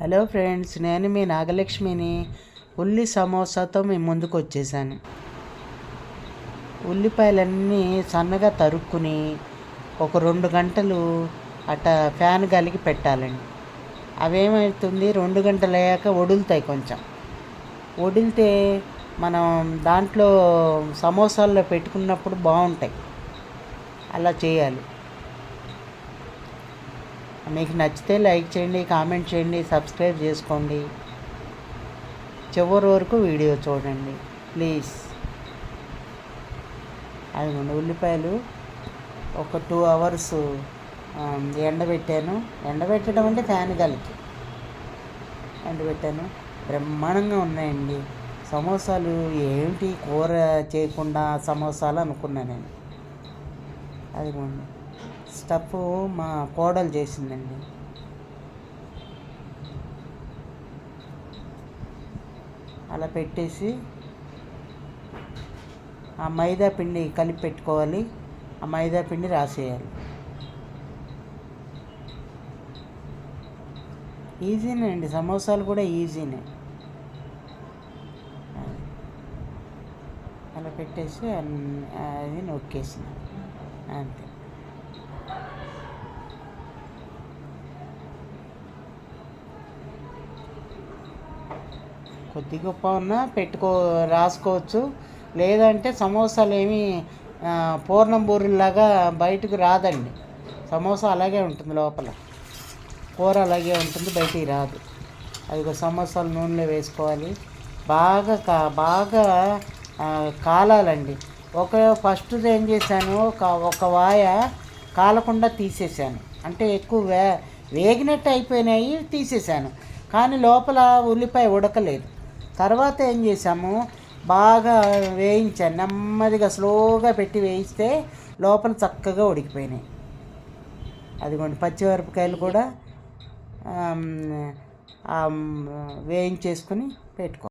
Hello friends నేను మీ నాగలక్ష్మిని. ఉల్లి సమోసాతో మీ ముందుకు వచ్చేసాను ఉల్లిపాయలన్నీ సన్నగా తరుక్కుని ఒక రెండు గంటలు అట్ట ఫ్యాన్ గాలికి పెట్టాలండి. అవేమవుతుంది రెండు గంటలు అయ్యాక వడులుతాయి కొంచెం. వడిలితే మనం దాంట్లో సమోసాల్లో పెట్టుకున్నప్పుడు బాగుంటాయి. అలా చేయాలి. మీకు నచ్చితే లైక్ చేయండి కామెంట్ చేయండి సబ్స్క్రైబ్ చేసుకోండి. చివరి వరకు వీడియో చూడండి ప్లీజ్. అదిగోండి ఉల్లిపాయలు ఒక టూ అవర్స్ ఎండబెట్టాను. ఎండబెట్టడం అంటే ఫ్యాన్ గాలికి ఎండబెట్టాను. బ్రహ్మాండంగా ఉన్నాయండి. సమోసాలు ఏమిటి కూర చేయకుండా సమోసాలు అనుకున్నాను నేను. అదిగోండి. స్టఫ్ మా కోడలు చేసిందండి. అలా పెట్టేసి ఆ మైదా పిండి కలిపి పెట్టుకోవాలి. ఆ మైదా పిండి రాసేయాలి. ఈజీనే అండి సమోసాలు కూడా ఈజీనే. అలా పెట్టేసి అది నొక్కేసిన. అంతే. కొద్ది గొప్ప ఉన్నా పెట్టుకో రాసుకోవచ్చు. లేదంటే సమోసాలు ఏమి ఆ, పూర్ణం బూరెల్లాగా బయటకు రాదండి. సమోసా అలాగే ఉంటుంది లోపల. కూర అలాగే ఉంటుంది బయటికి రాదు. అది సమోసాలు నూనెలో వేసుకోవాలి. బాగా కా బాగా కాలాలండి. ఒక ఫస్ట్ ఏం చేశాను ఒక ఒక వాయ కాలకుండా తీసేసాను అంటే ఎక్కువ వే వేగినట్టు అయిపోయినాయి తీసేసాను కానీ లోపల ఉల్లిపాయ ఉడకలేదు. తర్వాత ఏం చేసాము బాగా వేయించాను నెమ్మదిగా స్లోగా పెట్టి వేయిస్తే లోపల చక్కగా ఉడికిపోయినాయి. అదిగోండి పచ్చిమిరపకాయలు కూడా వేయించేసుకొని వేయించేసుకుని పెట్టుకో